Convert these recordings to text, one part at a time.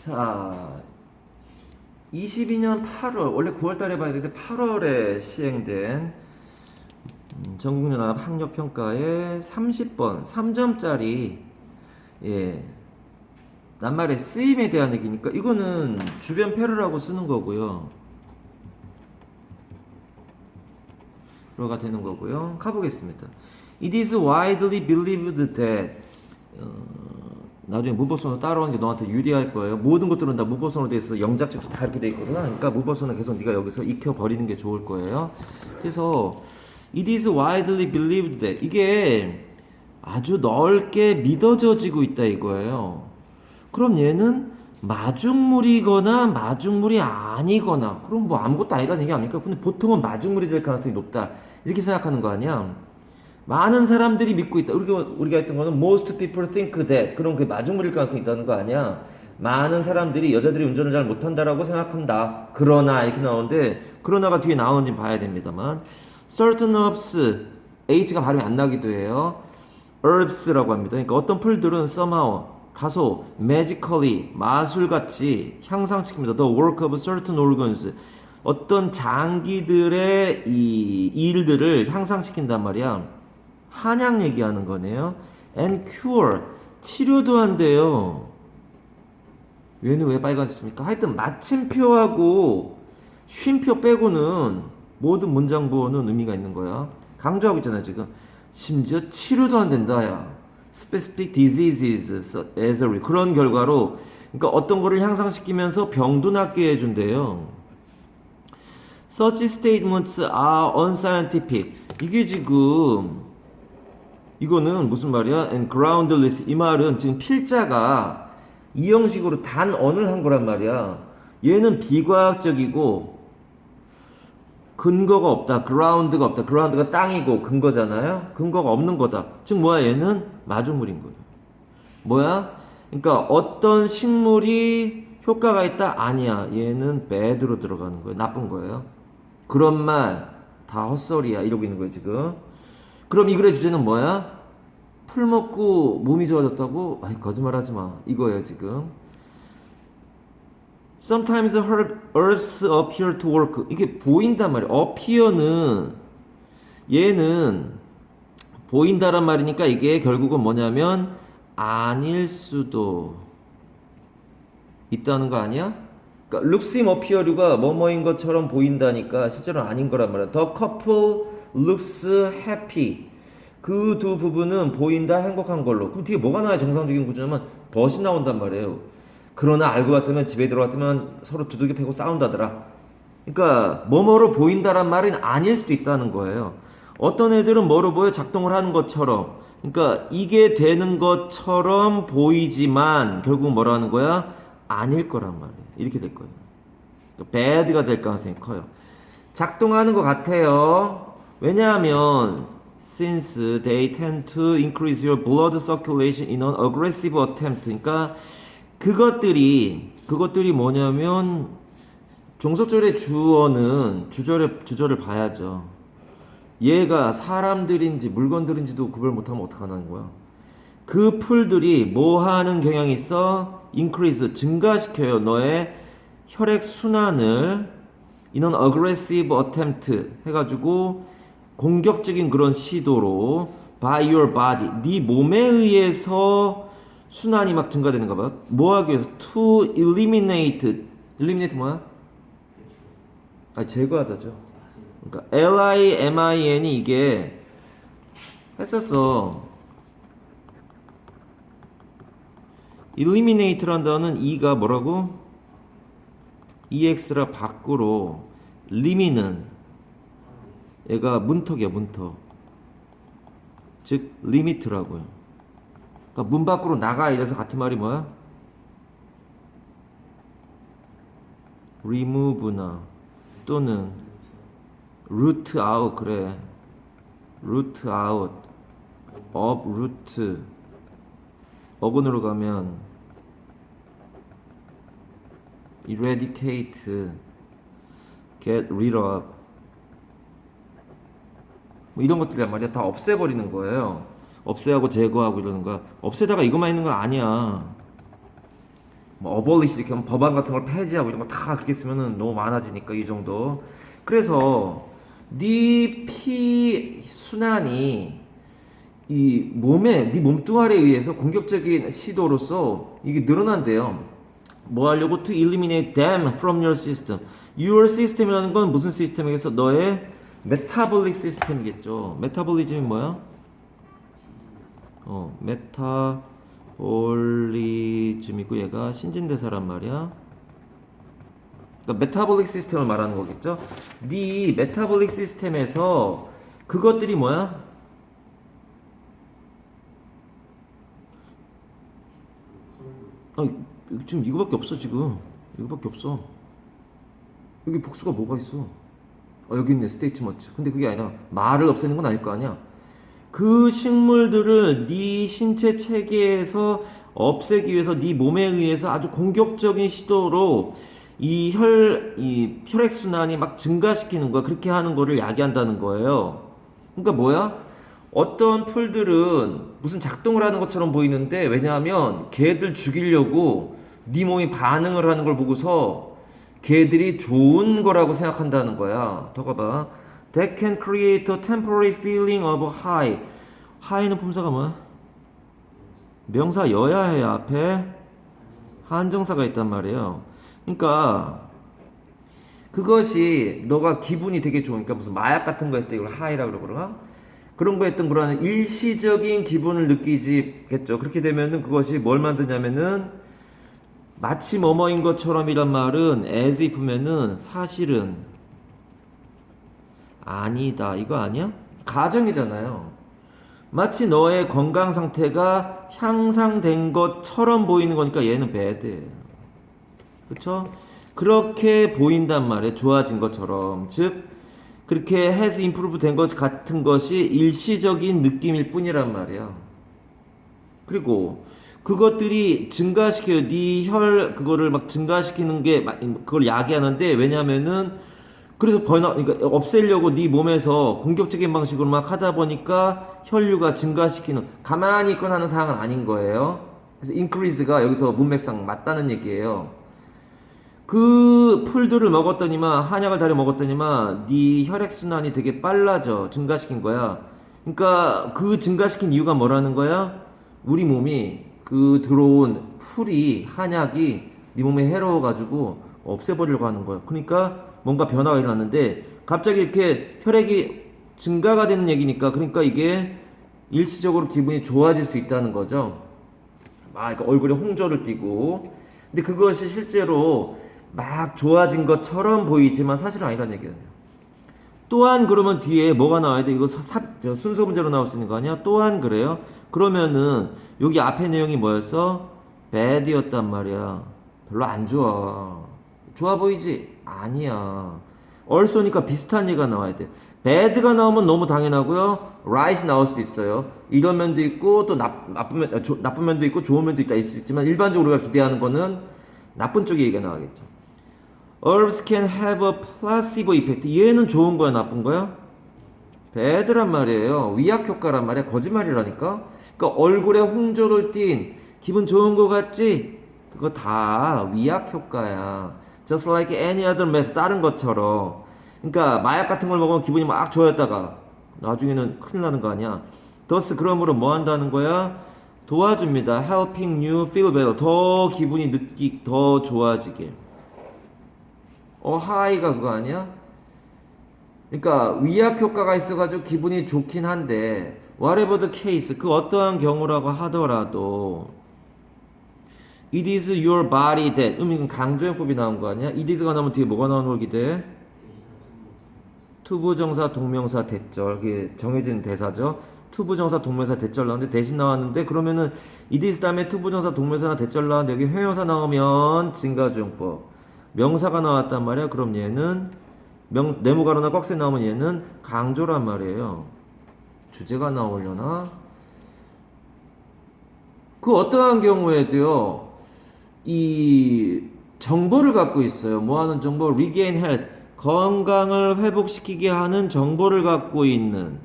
자, 22년 8월, 원래 9월 달에 봐야 되는데 8월에 시행된 음, 전국연합 학력평가에 30번, 3점짜리, 예, 낱말의 쓰임에 대한 얘기니까 이거는 주변 패러라고 쓰는 거고요. 로가 되는 거고요. 가보겠습니다. It is widely believed that 어, 나중에 무보선으로 따라오는 게 너한테 유리할 거예요. 모든 것들은 다 무보선으로 돼 있어. 영작적도 다 이렇게 돼 있거든. 그러니까 무보선은 계속 네가 여기서 익혀 버리는 게 좋을 거예요. 그래서 it is widely believed that 이게 아주 넓게 믿어져지고 있다 이거예요. 그럼 얘는 마중물이거나 마중물이 아니거나 그럼 뭐 아무것도 아니라는 얘기 아닙니까? 근데 보통은 마중물이 될 가능성이 높다 이렇게 생각하는 거 아니야? 많은 사람들이 믿고 있다. 우리가 우리가 했던 거는 most people think that 그럼 그 마중물일 가능성이 있다는 거 아니야? 많은 사람들이 여자들이 운전을 잘 못한다라고 생각한다. 그러나 이렇게 나오는데 그러나가 뒤에 나오는지 봐야 됩니다만 certain herbs H가 발음이 안 나기도 해요. herbs라고 합니다. 그러니까 어떤 풀들은 somehow 다소 magically 마술같이 향상시킵니다. The work of certain organs 어떤 장기들의 이 일들을 향상시킨단 말이야. 한약 얘기하는 거네요. And cure 치료도 한대요. 얘는 왜 빨간색입니까? 하여튼 마침표하고 쉼표 빼고는 모든 문장 부호는 의미가 있는 거야. 강조하고 있잖아 지금. 심지어 치료도 안 된다 야. Specific diseases as a 그런 결과로 그러니까 어떤 거를 향상시키면서 병도 낫게 해준대요. Such statements are unscientific. 이게 지금 이거는 무슨 말이야? And groundless 이 말은 지금 필자가 이 형식으로 단 언을 한 거란 말이야. 얘는 비과학적이고 근거가 없다. 그라운드가 없다. 그라운드가 땅이고 근거잖아요. 근거가 없는 거다. 즉 뭐야 얘는 마주물인 거예요. 뭐야? 그러니까 어떤 식물이 효과가 있다? 아니야. 얘는 bad로 들어가는 거예요. 나쁜 거예요. 그런 말 다 헛소리야. 이러고 있는 거예요, 지금. 그럼 이 글의 주제는 뭐야? 풀 먹고 몸이 좋아졌다고? 아이, 거짓말 하지 마. 이거예요, 지금. Sometimes herb, herbs appear to work. 이게 보인단 말이야. appear는 얘는 보인다란 말이니까 이게 결국은 뭐냐면 아닐 수도 있다는 거 아니야? 그러니까 looks seem appear가 뭐뭐인 것처럼 보인다니까 실제로 아닌 거란 말이야. The couple looks happy. 그 두 부부는 보인다 행복한 걸로. 그럼 뒤에 뭐가 나와야 정상적인 구조냐면 벗이 나온단 말이에요. 그러나 알고 봤더면 집에 들어갔더면 서로 두들겨 패고 싸운다더라. 그러니까 뭐뭐로 보인다란 말은 아닐 수도 있다는 거예요. 어떤 애들은 뭐로 보여 작동을 하는 것처럼. 그러니까 이게 되는 것처럼 보이지만 결국 뭐라 하는 거야? 아닐 거란 말이에요. 이렇게 될 거예요. bad가 될 가능성이 커요. 작동하는 것 같아요. 왜냐하면 since they tend to increase your blood circulation in an aggressive attempt. 그러니까 그것들이 그것들이 뭐냐면 종속절의 주어는 주절의 주절을 봐야죠. 얘가 사람들인지 물건들인지도 구별 못하면 어떡하는 거야? 그 풀들이 뭐 하는 경향이 있어? increase 증가시켜요. 너의 혈액 순환을 an aggressive attempt 해가지고 공격적인 그런 시도로 by your body 네 몸에 의해서 순환이 막 증가되는가 봐요. 뭐 하기 위해서 to eliminate eliminate 뭐야? 아 제거하다죠. 그러니까 L I M I N이 이게 했었어. eliminate란 단어는 E가 뭐라고? EX라 밖으로 리미는 얘가 문턱이야 문턱. 즉 리미트라고요. 그러니까 문 밖으로 나가 이래서 같은 말이 뭐야? remove나 또는 root 그래. root out 어근으로 가면 eradicate get rid of 뭐 이런 것들이란 말이야 다 없애버리는 거예요 없애하고 제거하고 이러는 거야 없애다가 이것만 있는 건 아니야 뭐 어벌리시 이렇게 하면 법안 같은 걸 폐지하고 이런 거 다 그렇게 쓰면은 너무 많아지니까 이 정도. 그래서 네 피 순환이 이 몸에 네 몸뚱아리에 의해서 공격적인 시도로서 이게 늘어난대요. 뭐 하려고 to eliminate them from your system. Your system이라는 건 무슨 시스템이겠어? 너의 메타볼릭 시스템이겠죠. 메타볼리즘이 뭐야? 어, 메타볼리즘이고 얘가 신진대사란 말이야. 그러니까 메타볼릭 시스템을 말하는 거겠죠. 네 메타볼릭 시스템에서 그것들이 뭐야? 아, 지금 이거밖에 없어 지금. 이거밖에 없어. 여기 복수가 뭐가 있어? 어, 여기 있네 스테이트먼트. 근데 그게 아니라 말을 없애는 건 아닐 거 아니야. 그 식물들을 네 신체 체계에서 없애기 위해서 네 몸에 의해서 아주 공격적인 시도로 이 혈, 이 혈액 순환이 막 증가시키는 거야. 그렇게 하는 거를 야기한다는 거예요. 그러니까 뭐야? 어떤 풀들은 무슨 작동을 하는 것처럼 보이는데 왜냐하면 개들 죽이려고 네 몸이 반응을 하는 걸 보고서 개들이 좋은 거라고 생각한다는 거야. 더 가봐. That can create a temporary feeling of high. high는 품사가 뭐야? 명사 여야 해 앞에 한정사가 있단 말이에요. 그러니까 그것이 너가 기분이 되게 좋으니까 무슨 마약 같은 거 했을 때 이걸 하이라고 그러나 그런 거 했던 거라는 일시적인 기분을 느끼지겠죠. 그렇게 되면은 그것이 뭘 만드냐면은 마치 뭐뭐인 것처럼이란 말은 as if면은 사실은 아니다 이거 아니야? 가정이잖아요. 마치 너의 건강 상태가 향상된 것처럼 보이는 거니까 얘는 bad. 그렇죠? 그렇게 보인단 말이에요. 좋아진 것처럼. 즉 그렇게 has improve 된것 같은 것이 일시적인 느낌일 뿐이란 말이야. 그리고 그것들이 증가시켜요. 네 혈 그거를 막 증가시키는 게막 그걸 야기하는데 왜냐면은 그래서 번아 그러니까 없애려고 네 몸에서 공격적인 방식으로 막 하다 보니까 혈류가 증가시키는 가만히 있거나 하는 상황은 아닌 거예요. 그래서 increase가 여기서 문맥상 맞다는 얘기예요. 그 풀들을 먹었더니만 한약을 다려 먹었더니만 네 혈액 순환이 되게 빨라져 증가시킨 거야. 그러니까 그 증가시킨 이유가 뭐라는 거야? 우리 몸이 그 들어온 풀이 한약이 네 몸에 해로워 가지고 없애버리려고 하는 거야. 그러니까 뭔가 변화가 일어났는데 갑자기 이렇게 혈액이 증가가 되는 얘기니까 그러니까 이게 일시적으로 기분이 좋아질 수 있다는 거죠. 막 그러니까 얼굴에 홍조를 띠고 근데 그것이 실제로 막 좋아진 것처럼 보이지만 사실은 아니라는 얘기예요. 또한 그러면 뒤에 뭐가 나와야 돼? 이거 사, 순서 문제로 나올 수 있는 거 아니야? 또한 그래요? 그러면은 여기 앞에 내용이 뭐였어? bad였단 말이야. 별로 안 좋아. 좋아 보이지? 아니야. also니까 비슷한 얘기가 나와야 돼. bad가 나오면 너무 당연하고요. right이 나올 수도 있어요. 이런 면도 있고 또 나, 나쁜 면, 아, 조- 나쁜 면도 있고 좋은 면도 있다 있지만 일반적으로 우리가 기대하는 거는 나쁜 쪽의 얘기가 나와겠죠. Herbs can have a placebo effect. 얘는 좋은 거야, 나쁜 거야? bad란 말이에요. 위약 효과란 말이야. 거짓말이라니까. 그러니까 얼굴에 홍조를 띤 기분 좋은 거 같지? 그거 다 위약 효과야. Just like any other meth. 다른 것처럼. 그러니까 마약 같은 걸 먹으면 기분이 막 좋아졌다가 나중에는 큰일 나는 거 아니야. thus 그러므로 뭐 한다는 거야? 도와줍니다. helping you feel better. 더 기분이 느끼 더 좋아지게. 어 하이가 그거 아니야? 그러니까 위약 효과가 있어가지고 기분이 좋긴 한데 whatever case 그 어떠한 경우라고 하더라도 it is your body that 음 이건 강조형법이 나온 거 아니야? it is가 나오면 뒤에 뭐가 나오는 걸 기대해? 투부정사 동명사 대절 이게 정해진 대사죠. 투부정사 동명사 대절 나오는데 대신 나왔는데 그러면은 it is 다음에 투부정사 동명사나 대절 나왔는데 여기 회명사 나오면 증가주용법 명사가 나왔단 말이야. 그럼 얘는 명 네모가로나 꽉세 나오면 얘는 강조란 말이에요. 주제가 나오려나? 그 어떠한 경우에도요. 이 정보를 갖고 있어요. 뭐 하는 정보? regain health. 건강을 회복시키게 하는 정보를 갖고 있는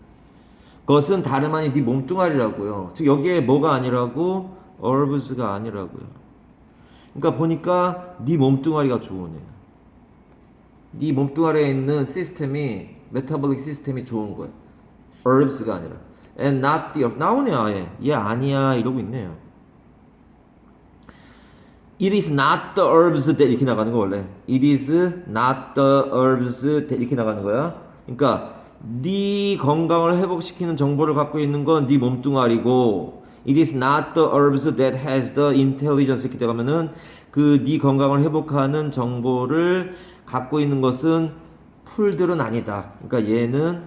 것은 다름 아닌 네 몸뚱아리라고요. 즉 여기에 뭐가 아니라고? herbs가 아니라고요. 그러니까 보니까 네 몸뚱아리가 좋으네. 네 몸뚱아리에 있는 시스템이 메타볼릭 시스템이 좋은 거야. herbs가 아니라 and not the herb. 나오네 아예. 얘 아니야 이러고 있네요. It is not the herbs that 이렇게 나가는 거 원래. It is not the herbs that 이렇게 나가는 거야. 그러니까 네 건강을 회복시키는 정보를 갖고 있는 건 네 몸뚱아리고 It is not the herbs that has the intelligence 이렇게 되면은 그 네 건강을 회복하는 정보를 갖고 있는 것은 풀들은 아니다. 그러니까 얘는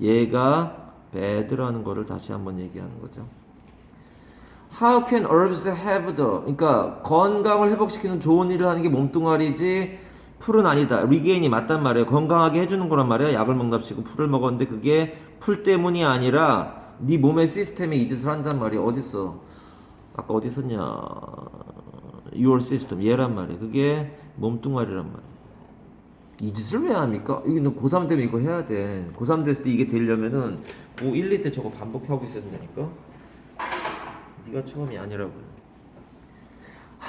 얘가 bad라는 거를 다시 한번 얘기하는 거죠. How can herbs have the 그러니까 건강을 회복시키는 좋은 일을 하는 게 몸뚱아리지 풀은 아니다. 리게인이 맞단 말이에요. 건강하게 해주는 거란 말이야. 약을 먹답시고 풀을 먹었는데 그게 풀 때문이 아니라 네 몸의 시스템이 이 짓을 한단 말이야. 어딨어? 아까 어디 썼냐? Your system 얘란 말이야. 그게 몸뚱아리란 말이야. 이 짓을 왜 합니까? 이거 고3 되면 이거 해야 돼. 고3 됐을 때 이게 되려면은 고 1, 2때 저거 반복하고 있어야 된다니까. 네가 처음이 아니라고요.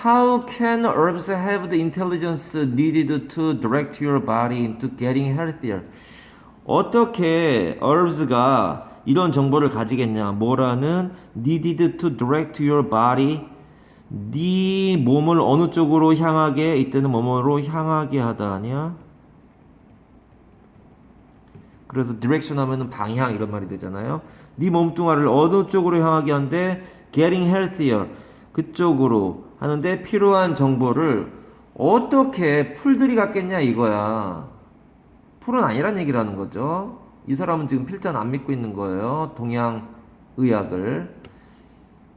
How can herbs have the intelligence needed to direct your body into getting healthier? 어떻게 herbs가 이런 정보를 가지겠냐? 뭐라는 needed to direct your body 네 몸을 어느 쪽으로 향하게 이때는 몸으로 향하게 하다 아니야? 그래서 디렉션 하면은 방향 이런 말이 되잖아요. 네 몸뚱아리를 어느 쪽으로 향하게 하는데 getting healthier 그쪽으로 하는데 필요한 정보를 어떻게 풀들이 갖겠냐 이거야. 풀은 아니란 얘기라는 거죠. 이 사람은 지금 필자는 안 믿고 있는 거예요. 동양 의학을.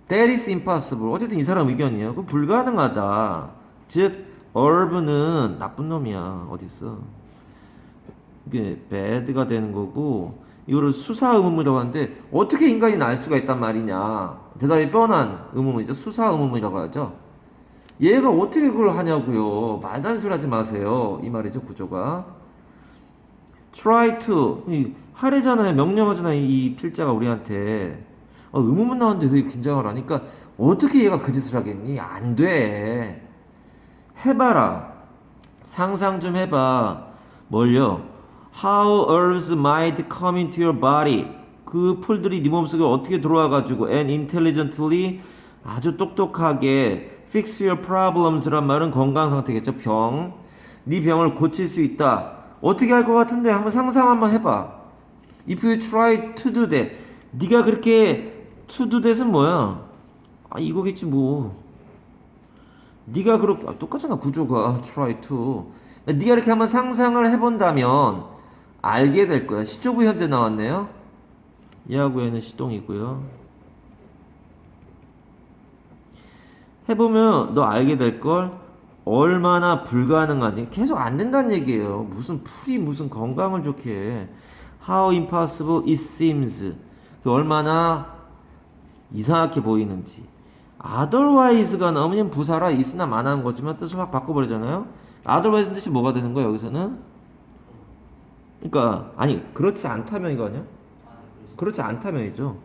That is impossible. 어쨌든 이 사람 의견이에요. 그 불가능하다. 즉, herb는 나쁜 놈이야. 어딨어. 이게 bad가 되는 거고 이거를 수사 의문이라고 하는데 어떻게 인간이 날 수가 있단 말이냐 대단히 뻔한 의문이죠 수사 의문이라고 하죠 얘가 어떻게 그걸 하냐고요 말도 안 소리 하지 마세요 이 말이죠 구조가 try to 이 하래잖아요. 명령하잖아요. 이 필자가 우리한테. 어, 의문문 나왔는데 왜 긴장을 하니까 어떻게 얘가 그 짓을 하겠니? 안 돼. 해봐라. 상상 좀 해봐. 뭘요? How herbs might come into your body. 그 풀들이 네 몸속에 어떻게 들어와 가지고 and intelligently 아주 똑똑하게 fix your problems란 말은 건강 상태겠죠. 병. 네 병을 고칠 수 있다. 어떻게 할 것 같은데 한번 상상 한번 해 봐. If you try to do that. 네가 그렇게 to do that은 뭐야? 아 이거겠지 뭐. 네가 그렇게 아, 똑같잖아 구조가 try to. 네가 이렇게 한번 상상을 해본다면 알게 될 거야. 시조부 현재 나왔네요. 얘는 시동이고요. 해보면 너 알게 될 걸 얼마나 불가능하지. 계속 안 된다는 얘기예요. 무슨 풀이 무슨 건강을 좋게 해. How impossible it seems. 그 얼마나 이상하게 보이는지. otherwise가 나오면 부사라 있으나 마나한 거지만 뜻을 확 바꿔버리잖아요. otherwise 뜻이 뭐가 되는 거야 여기서는? 그러니까 아니 그렇지 않다면 이거 아니야? 그렇지 않다면이죠.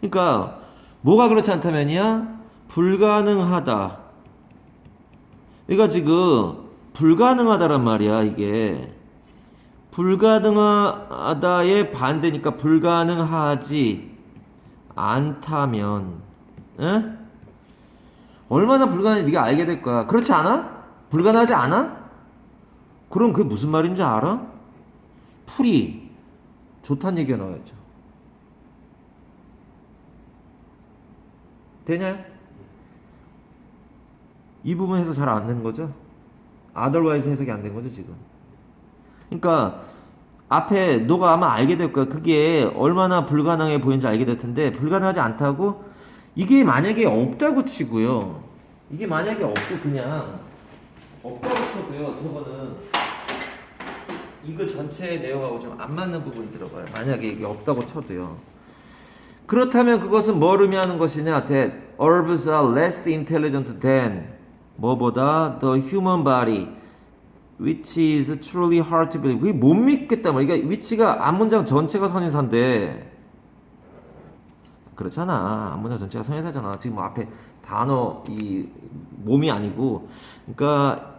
그러니까 뭐가 그렇지 않다면이야? 불가능하다. 그러니까 지금 불가능하다란 말이야 이게 불가능하다의 반대니까 불가능하지 않다면 에? 얼마나 불가능한지 네가 알게 될 거야. 그렇지 않아? 불가능하지 않아? 그럼 그게 무슨 말인지 알아? 풀이 좋다는 얘기가 나와야죠. 되냐? 이 부분 해석 잘안 되는 거죠? otherwise 해석이 안 된 거죠, 지금. 그러니까 앞에 너가 아마 알게 될 거야. 그게 얼마나 불가능해 보이는지 알게 될 텐데 불가능하지 않다고 이게 만약에 없다고 치고요. 이게 만약에 없고 그냥 없다고 쳐도요. 저거는 이거 전체의 내용하고 좀 안 맞는 부분이 들어가요. 만약에 이게 없다고 쳐도요. 그렇다면 그것은 뭘 의미하는 것이냐? That herbs are less intelligent than 뭐보다 the human body, which is truly hard to believe. 그게 못 믿겠다 말이야. 그러니까 which가 앞문장 전체가 선인사인데 그렇잖아. 안문자 전체가 선행사잖아. 지금 뭐 앞에 단어 이 몸이 아니고 그러니까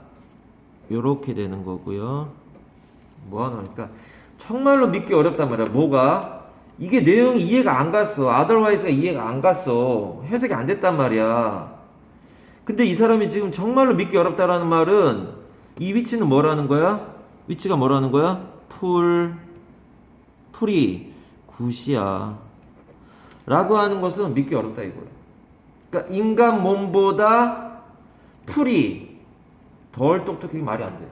요렇게 되는 거고요. 뭐 하나 그러니까 정말로 믿기 어렵단 말이야. 뭐가 이게 내용이 이해가 안 갔어. otherwise가 이해가 안 갔어. 해석이 안 됐단 말이야. 근데 이 사람이 지금 정말로 믿기 어렵다라는 말은 이 위치는 뭐라는 거야? 위치가 뭐라는 거야? 풀 풀이 굿이야. 라고 하는 것은 믿기 어렵다 이거예요. 그러니까 인간 몸보다 풀이 덜 똑똑하게 말이 안 돼.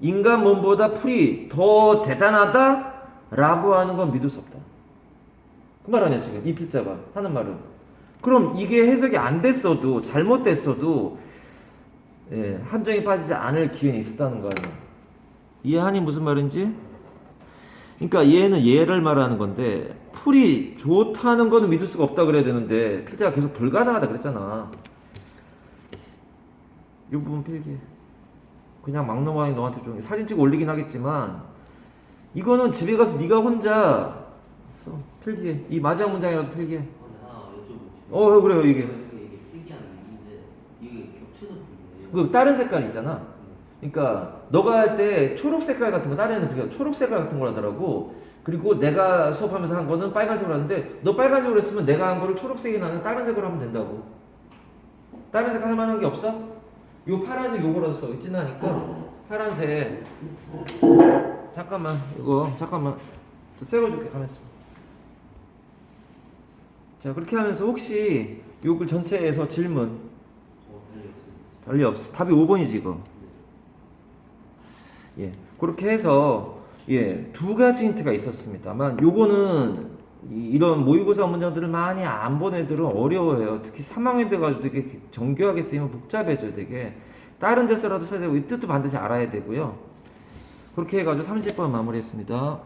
인간 몸보다 풀이 더 대단하다 라고 하는 건 믿을 수 없다. 그 말 아니야 지금 이 필자가 하는 말은. 그럼 이게 해석이 안 됐어도 잘못됐어도 예, 함정에 빠지지 않을 기회는 있었다는 거 아니야. 이해하니 무슨 말인지? 그러니까 얘는 얘를 말하는 건데 풀이 좋다는 거는 믿을 수가 없다 그래야 되는데 필자가 계속 불가능하다 그랬잖아. 이 부분 필기. 그냥 막 넘어가니 너한테 좀 사진 찍어 올리긴 하겠지만 이거는 집에 가서 네가 혼자 써 필기해. 이 마지막 문장이라도 필기해. 어 그래요 이게. 이게 특이한 일인데 이게 겹쳐서 보이네. 그 다른 색깔 있잖아. 그러니까 너가 할 때 초록 색깔 같은 거 다른 애는 그냥 초록 색깔 같은 걸 하더라고. 그리고 내가 수업하면서 한 거는 빨간색으로 하는데 너 빨간색으로 했으면 내가 한 거를 초록색이 나는 다른 색으로 하면 된다고. 다른 색할 만한 게 없어? 요 파란색 요거라도 써 않으니까 파란색 잠깐만 이거 잠깐만 새거 줄게 가만있어 자 그렇게 하면서 혹시 요글 전체에서 질문 어, 달리 없어. 답이 5번이지 이거. 예, 그렇게 해서 예, 두 가지 힌트가 있었습니다만 요거는 이, 런 모의고사 문제들을 많이 안 본 애들은 어려워해요. 특히 3학년 돼가지고 되게 정교하게 쓰이면 복잡해져요. 되게 다른 데서라도 써야 되고 이 뜻도 반드시 알아야 되고요. 그렇게 해가지고 30번 마무리했습니다.